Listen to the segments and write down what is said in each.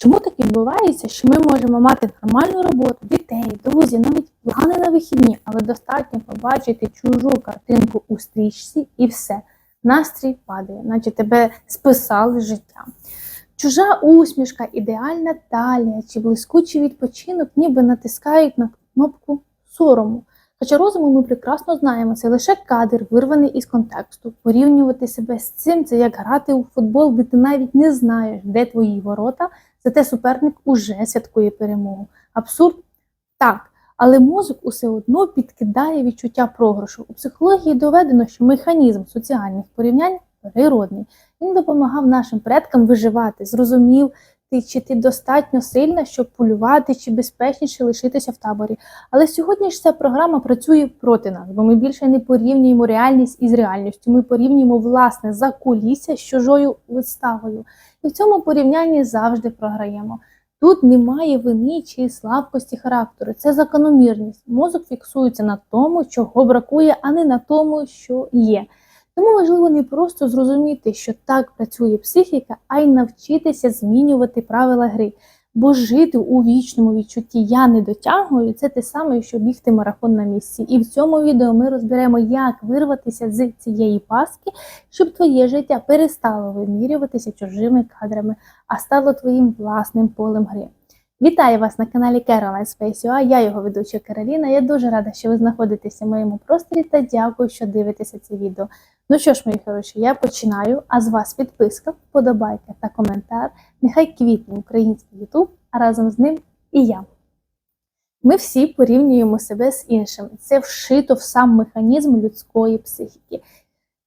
Чому так відбувається, що ми можемо мати нормальну роботу, дітей, друзів, навіть плани на вихідні, але достатньо побачити чужу картинку у стрічці і все. Настрій падає, наче тебе списали життя. Чужа усмішка, ідеальна талія чи блискучий відпочинок ніби натискають на кнопку сорому. Хоча розумом ми прекрасно знаємо, це лише кадр, вирваний із контексту. Порівнювати себе з цим це як грати у футбол, де ти навіть не знаєш, де твої ворота, зате суперник уже святкує перемогу. Абсурд? Так. Але мозок усе одно підкидає відчуття програшу. У психології доведено, що механізм соціальних порівнянь природний. Він допомагав нашим предкам виживати, зрозумів, ти чи ти достатньо сильна, щоб полювати, чи безпечніше лишитися в таборі. Але сьогодні ж ця програма працює проти нас, бо ми більше не порівнюємо реальність із реальністю. Ми порівнюємо власне закулісся з чужою виставою. І в цьому порівнянні завжди програємо. Тут немає вини чи слабкості характеру, це закономірність. Мозок фіксується на тому, чого бракує, а не на тому, що є. Тому важливо не просто зрозуміти, що так працює психіка, а й навчитися змінювати правила гри. Бо жити у вічному відчутті я не дотягую це те саме, що бігти марафон на місці. І в цьому відео ми розберемо, як вирватися з цієї паски, щоб твоє життя перестало вимірюватися чужими кадрами, а стало твоїм власним полем гри. Вітаю вас на каналі Caroline Space UA, я його ведуча Кароліна. Я дуже рада, що ви знаходитеся в моєму просторі та дякую, що дивитеся це відео. Ну що ж, мої хороші, я починаю, а з вас підписка, вподобайка та коментар. Нехай квітне український YouTube, а разом з ним і я. Ми всі порівнюємо себе з іншим. Це вшито в сам механізм людської психіки.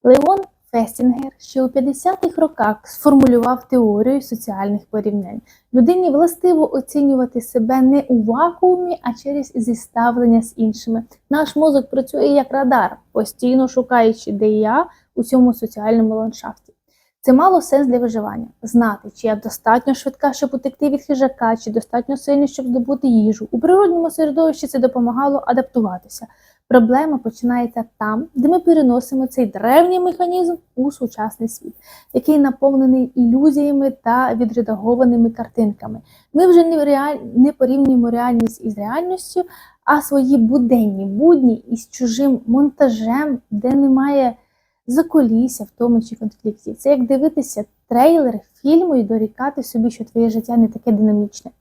Леон Фестінгер ще у 50-х роках сформулював теорію соціальних порівнянь. Людині властиво оцінювати себе не у вакуумі, а через зіставлення з іншими. Наш мозок працює як радар, постійно шукаючи, де я у цьому соціальному ландшафті. Це мало сенс для виживання. Знати, чи я достатньо швидка, щоб утекти від хижака, чи достатньо сильний, щоб здобути їжу. У природньому середовищі це допомагало адаптуватися. Проблема починається там, де ми переносимо цей древній механізм у сучасний світ, який наповнений ілюзіями та відредагованими картинками. Ми вже не, реаль... не порівнюємо реальність із реальністю, а свої буденні будні із чужим монтажем, де немає заколісся, втоми чи конфліктів. Це як дивитися трейлер фільму і дорікати собі, що твоє життя не таке динамічне.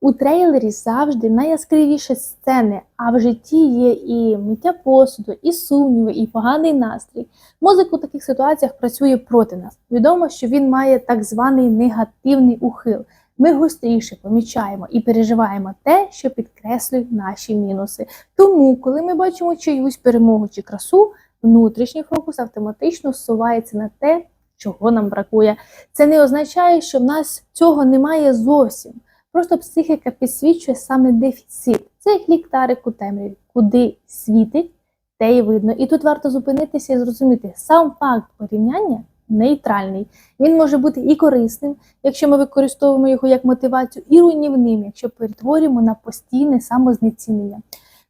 У трейлері завжди найяскравіші сцени, а в житті є і миття посуду, і сумніви, і поганий настрій. Мозок у таких ситуаціях працює проти нас. Відомо, що він має так званий негативний ухил. Ми гостріше помічаємо і переживаємо те, що підкреслює наші мінуси. Тому, коли ми бачимо чиюсь перемогу чи красу, внутрішній фокус автоматично зсувається на те, чого нам бракує. Це не означає, що в нас цього немає зовсім. Просто психіка підсвічує саме дефіцит. Це як ліктарик у темряві, куди світить, те й видно. І тут варто зупинитися і зрозуміти, сам факт порівняння нейтральний. Він може бути і корисним, якщо ми використовуємо його як мотивацію, і руйнівним, якщо перетворюємо на постійне самознецінення.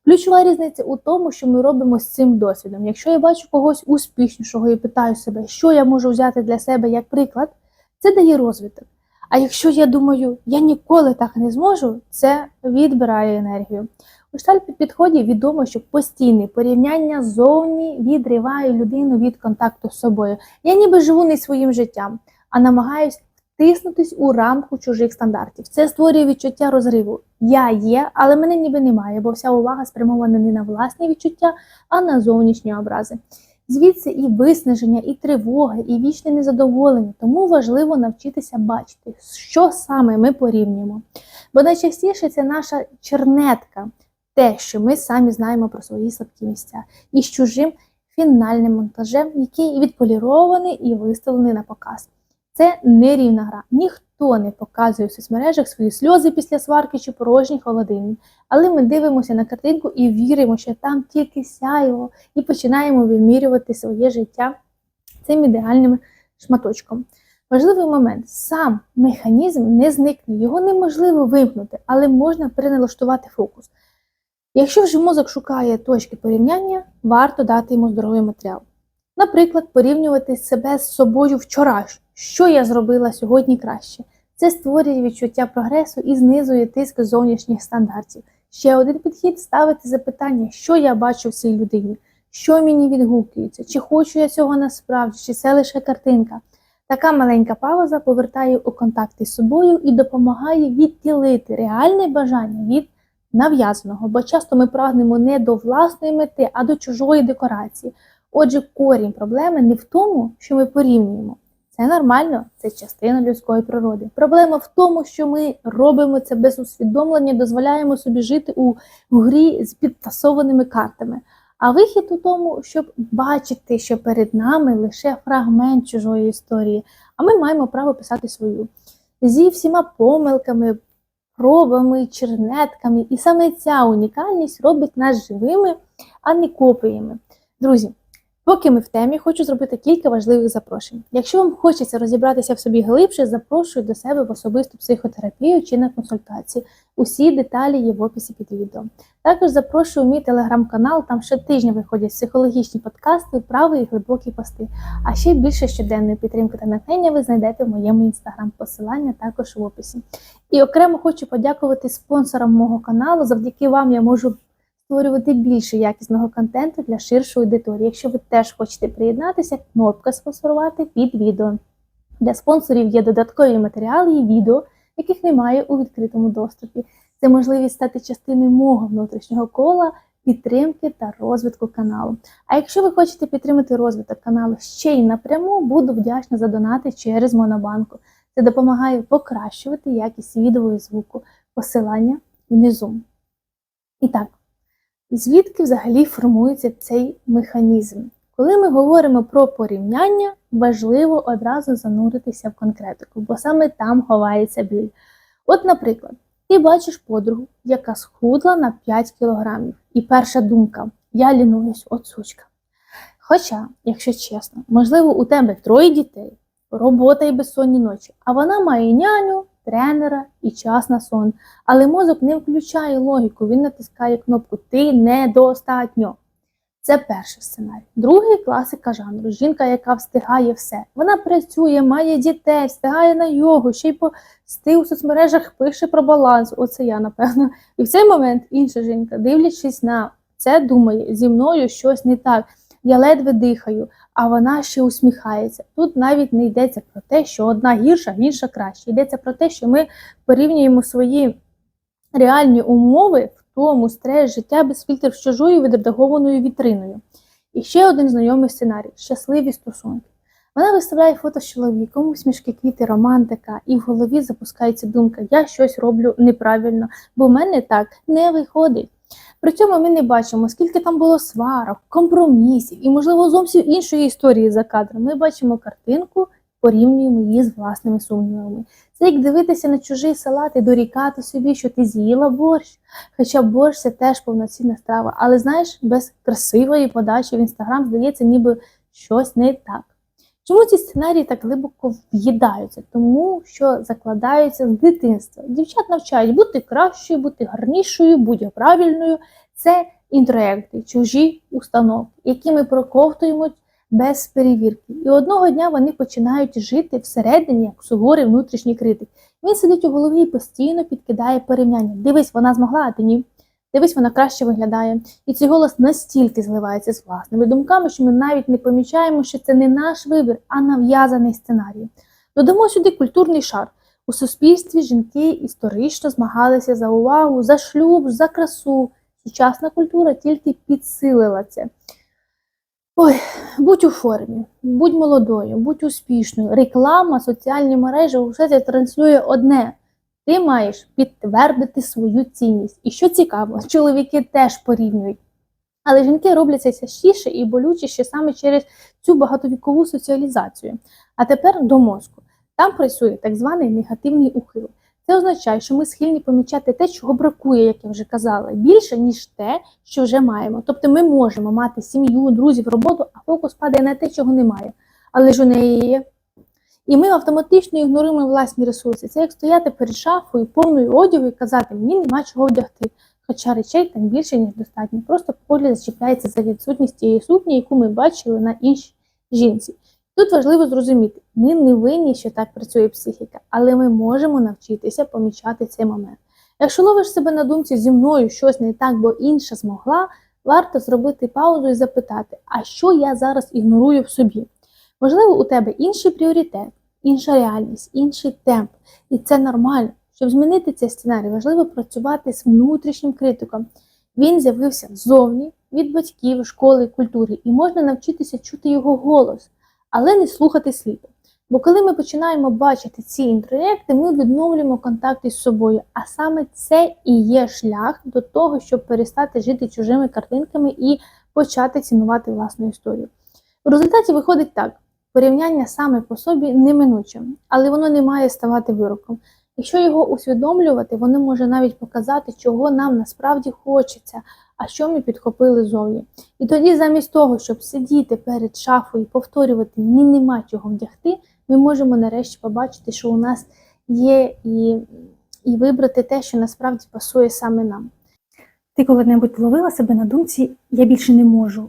Ключова різниця у тому, що ми робимо з цим досвідом. Якщо я бачу когось успішнішого і питаю себе, що я можу взяти для себе як приклад, це дає розвиток. А якщо я думаю, я ніколи так не зможу, це відбирає енергію. У шталь підході відомо, що постійне порівняння зовні відриває людину від контакту з собою. Я ніби живу не своїм життям, а намагаюсь втиснутись у рамку чужих стандартів. Це створює відчуття розриву. Я є, але мене ніби немає, бо вся увага спрямована не на власні відчуття, а на зовнішні образи. Звідси і виснаження, і тривоги, і вічне незадоволення. Тому важливо навчитися бачити, що саме ми порівнюємо. Бо найчастіше це наша чернетка, те, що ми самі знаємо про свої слабкі місця, і з чужим фінальним монтажем, який відполірований і виставлений на показ. Це нерівна гра. Ніхто не показує в соцмережах свої сльози після сварки чи порожній холодильник. Але ми дивимося на картинку і віримо, що там тільки сяйво, і починаємо вимірювати своє життя цим ідеальним шматочком. Важливий момент: сам механізм не зникне, його неможливо вимкнути, але можна переналаштувати фокус. Якщо вже мозок шукає точки порівняння, варто дати йому здоровий матеріал. Наприклад, порівнювати себе з собою вчора, що я зробила сьогодні краще. Це створює відчуття прогресу і знизує тиск зовнішніх стандартів. Ще один підхід ставити запитання, що я бачу в цій людині, що мені відгукується, чи хочу я цього насправді, чи це лише картинка. Така маленька пауза повертає у контакти з собою і допомагає відділити реальне бажання від нав'язаного, бо часто ми прагнемо не до власної мети, а до чужої декорації. Отже, корінь проблеми не в тому, що ми порівнюємо. Це нормально, це частина людської природи. Проблема в тому, що ми робимо це без усвідомлення, дозволяємо собі жити у грі з підтасованими картами. А вихід у тому, щоб бачити, що перед нами лише фрагмент чужої історії, а ми маємо право писати свою зі всіма помилками, пробами, чернетками. І саме ця унікальність робить нас живими, а не копіями. Друзі, поки ми в темі, хочу зробити кілька важливих запрошень. Якщо вам хочеться розібратися в собі глибше, запрошую до себе в особисту психотерапію чи на консультації. Усі деталі є в описі під відео. Також запрошую мій телеграм-канал, там щотижня виходять психологічні подкасти, вправи і глибокі пости. А ще більше щоденної підтримки та натхнення ви знайдете в моєму інстаграм. Посилання також в описі. І окремо хочу подякувати спонсорам мого каналу. Завдяки вам я можу створювати більше якісного контенту для ширшої аудиторії. Якщо ви теж хочете приєднатися, кнопка спонсорувати під відео. Для спонсорів є додаткові матеріали і відео, яких немає у відкритому доступі. Це можливість стати частиною мого внутрішнього кола підтримки та розвитку каналу. А якщо ви хочете підтримати розвиток каналу ще й напряму, буду вдячна за донати через Монобанку. Це допомагає покращувати якість відео і звуку. Посилання внизу. І так, звідки взагалі формується цей механізм? Коли ми говоримо про порівняння, важливо одразу зануритися в конкретику, бо саме там ховається біль. От, наприклад, ти бачиш подругу, яка схудла на 5 кілограмів, і перша думка я лінуюсь, от сучка. Хоча, якщо чесно, можливо, у тебе троє дітей, робота і безсонні ночі, а вона має няню, тренера і час на сон. Але мозок не включає логіку, він натискає кнопку Ти недостатньо. Це перший сценарій. Другий класика жанру. Жінка, яка встигає все. Вона працює, має дітей, встигає на йогу, ще й пости у соцмережах пише про баланс. Оце я, напевно. І в цей момент інша жінка, дивлячись на це, думає, зі мною щось не так. Я ледве дихаю, а вона ще усміхається. Тут навіть не йдеться про те, що одна гірша, інша краще. Йдеться про те, що ми порівнюємо свої реальні умови в тому стрес життя без фільтрів з чужою відредагованою вітриною. І ще один знайомий сценарій щасливі стосунки. Вона виставляє фото з чоловіком, усмішки, квіти, романтика, і в голові запускається думка: я щось роблю неправильно, бо в мене так не виходить. При цьому ми не бачимо, скільки там було сварок, компромісів і, можливо, зовсім іншої історії за кадром. Ми бачимо картинку, порівнюємо її з власними сумнівами. Це як дивитися на чужий салат і дорікати собі, що ти з'їла борщ. Хоча борщ це теж повноцінна страва. Але знаєш, без красивої подачі в інстаграм здається, ніби щось не так. Чому ці сценарії так глибоко в'їдаються? Тому що закладаються з дитинства. Дівчат навчають бути кращою, бути гарнішою, бути правильною. Це інтроекти, чужі установки, які ми проковтуємо без перевірки. І одного дня вони починають жити всередині, як суворий внутрішній критик. Він сидить у голові і постійно підкидає порівняння. Дивись, вона змогла, а ти ні. Дивись, вона краще виглядає. І цей голос настільки зливається з власними думками, що ми навіть не помічаємо, що це не наш вибір, а нав'язаний сценарій. Додамо сюди культурний шар. У суспільстві жінки історично змагалися за увагу, за шлюб, за красу. Сучасна культура тільки підсилила це. Ой, будь у формі, будь молодою, будь успішною. Реклама, соціальні мережі, усе це транслює одне. Ти маєш підтвердити свою цінність. І що цікаво, чоловіки теж порівнюють. Але жінки роблять це частіше і болючіше саме через цю багатовікову соціалізацію. А тепер до мозку. Там працює так званий негативний ухил. Це означає, що ми схильні помічати те, чого бракує, як я вже казала, більше, ніж те, що вже маємо. Тобто ми можемо мати сім'ю, друзів, роботу, а фокус падає на те, чого немає. Але ж у неї є. І ми автоматично ігноруємо власні ресурси. Це як стояти перед шафою, повною одягу і казати, мені нема чого вдягти. Хоча речей там більше, ніж достатньо. Просто погляд зачіпляється за відсутність тієї сукні, яку ми бачили на іншій жінці. Тут важливо зрозуміти, ми не винні, що так працює психіка, але ми можемо навчитися помічати цей момент. Якщо ловиш себе на думці зі мною щось не так, бо інша змогла, варто зробити паузу і запитати, а що я зараз ігнорую в собі? Можливо, у тебе інший пріоритет, інша реальність, інший темп, і це нормально. Щоб змінити цей сценарій, важливо працювати з внутрішнім критиком. Він з'явився ззовні від батьків, школи, культури, і можна навчитися чути його голос, але не слухати сліпо. Бо коли ми починаємо бачити ці інтроєкти, ми відновлюємо контакти з собою. А саме це і є шлях до того, щоб перестати жити чужими картинками і почати цінувати власну історію. В результаті виходить так: порівняння саме по собі неминуче, але воно не має ставати вироком. Якщо його усвідомлювати, воно може навіть показати, чого нам насправді хочеться, а що ми підхопили зовні. І тоді, замість того, щоб сидіти перед шафою і повторювати ні нема чого вдягти, ми можемо нарешті побачити, що у нас є, і, і вибрати те, що насправді пасує саме нам. Ти коли-небудь ловила себе на думці Я більше не можу,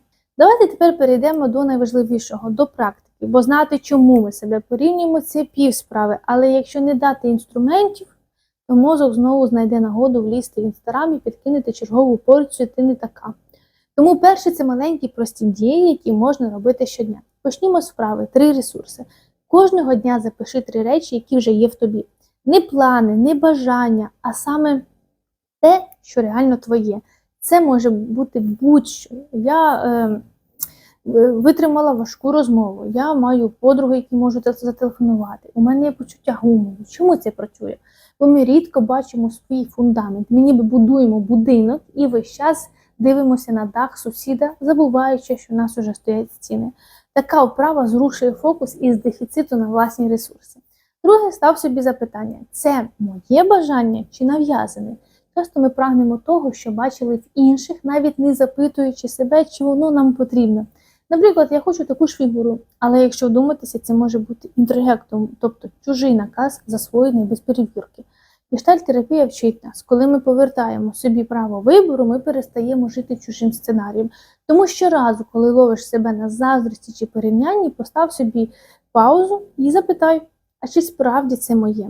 Давайте тепер перейдемо до найважливішого до практики, бо знати, чому ми себе порівнюємо, це пів справи. Але якщо не дати інструментів, то мозок знову знайде нагоду влізти в інстаграм і підкинути чергову порцію ти не така. Тому перше це маленькі прості дії, які можна робити щодня. Почнімо з вправи, три ресурси. Кожного дня запиши три речі, які вже є в тобі. Не плани, не бажання, а саме те, що реально твоє. Це може бути будь-що. Я е, витримала важку розмову, я маю подругу, які можуть зателефонувати. У мене є почуття гумору. Чому це працює? Бо ми рідко бачимо свій фундамент. Ми ніби будуємо будинок і весь час дивимося на дах сусіда, забуваючи, що у нас уже стоять стіни. Така вправа зрушує фокус із дефіциту на власні ресурси. Друге, став собі запитання: це моє бажання чи нав'язане? Часто ми прагнемо того, що бачили в інших, навіть не запитуючи себе, чи воно нам потрібно. Наприклад, я хочу таку ж фігуру, але якщо вдуматися, це може бути інтрojектом, тобто чужий наказ, засвоєний без перевірки. Гештальт-терапія вчить нас, коли ми повертаємо собі право вибору, ми перестаємо жити чужим сценарієм. Тому щоразу, коли ловиш себе на заздрості чи порівнянні, постав собі паузу і запитай, а чи справді це моє?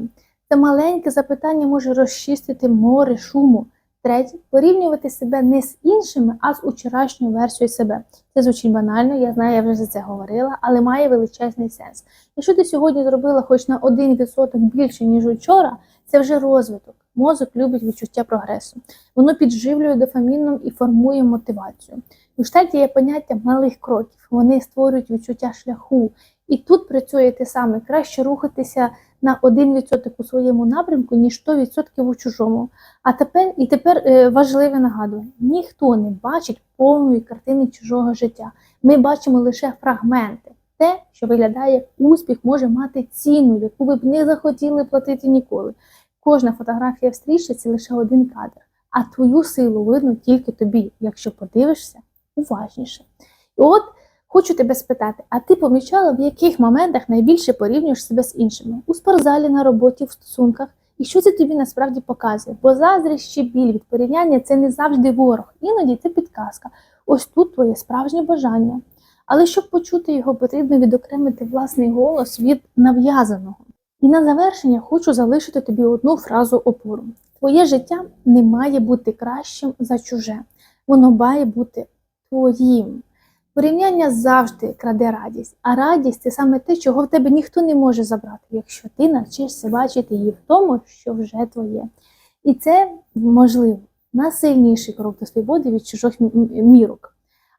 Це маленьке запитання може розчистити море шуму. Третє порівнювати себе не з іншими, а з вчорашньою версією себе. Це звучить банально, я знаю, я вже за це говорила, але має величезний сенс. Якщо ти сьогодні зробила хоч на 1% більше, ніж вчора, це вже розвиток. Мозок любить відчуття прогресу. Воно підживлює дофаміном і формує мотивацію. У штаті є поняття малих кроків. Вони створюють відчуття шляху. І тут працює те саме. Краще рухатися на 1% у своєму напрямку, ніж 100% у чужому. А тепер і тепер е, важливе нагадування: ніхто не бачить повної картини чужого життя. Ми бачимо лише фрагменти. Те, що виглядає як успіх, може мати ціну, яку ви б не захотіли платити ніколи. Кожна фотографія в стрічці лише один кадр, а твою силу видно тільки тобі, якщо подивишся уважніше. І от хочу тебе спитати: а ти помічала, в яких моментах найбільше порівнюєш себе з іншими? У спортзалі, на роботі, в стосунках? І що це тобі насправді показує? Бо заздрість чи біль від порівняння це не завжди ворог, іноді це підказка. Ось тут твоє справжнє бажання. Але щоб почути його, потрібно відокремити власний голос від нав'язаного. І на завершення хочу залишити тобі одну фразу опору: Твоє життя не має бути кращим за чуже, воно має бути твоїм. Порівняння завжди краде радість, а радість це саме те, чого в тебе ніхто не може забрати, якщо ти навчишся бачити її в тому, що вже твоє. І це можливо найсильніший крок до свободи від чужих мірок.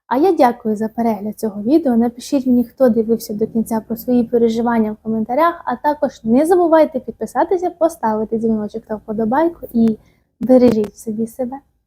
А я дякую за перегляд цього відео. Напишіть мені, хто дивився до кінця про свої переживання в коментарях, а також не забувайте підписатися, поставити дзвіночок та вподобайку і бережіть собі себе.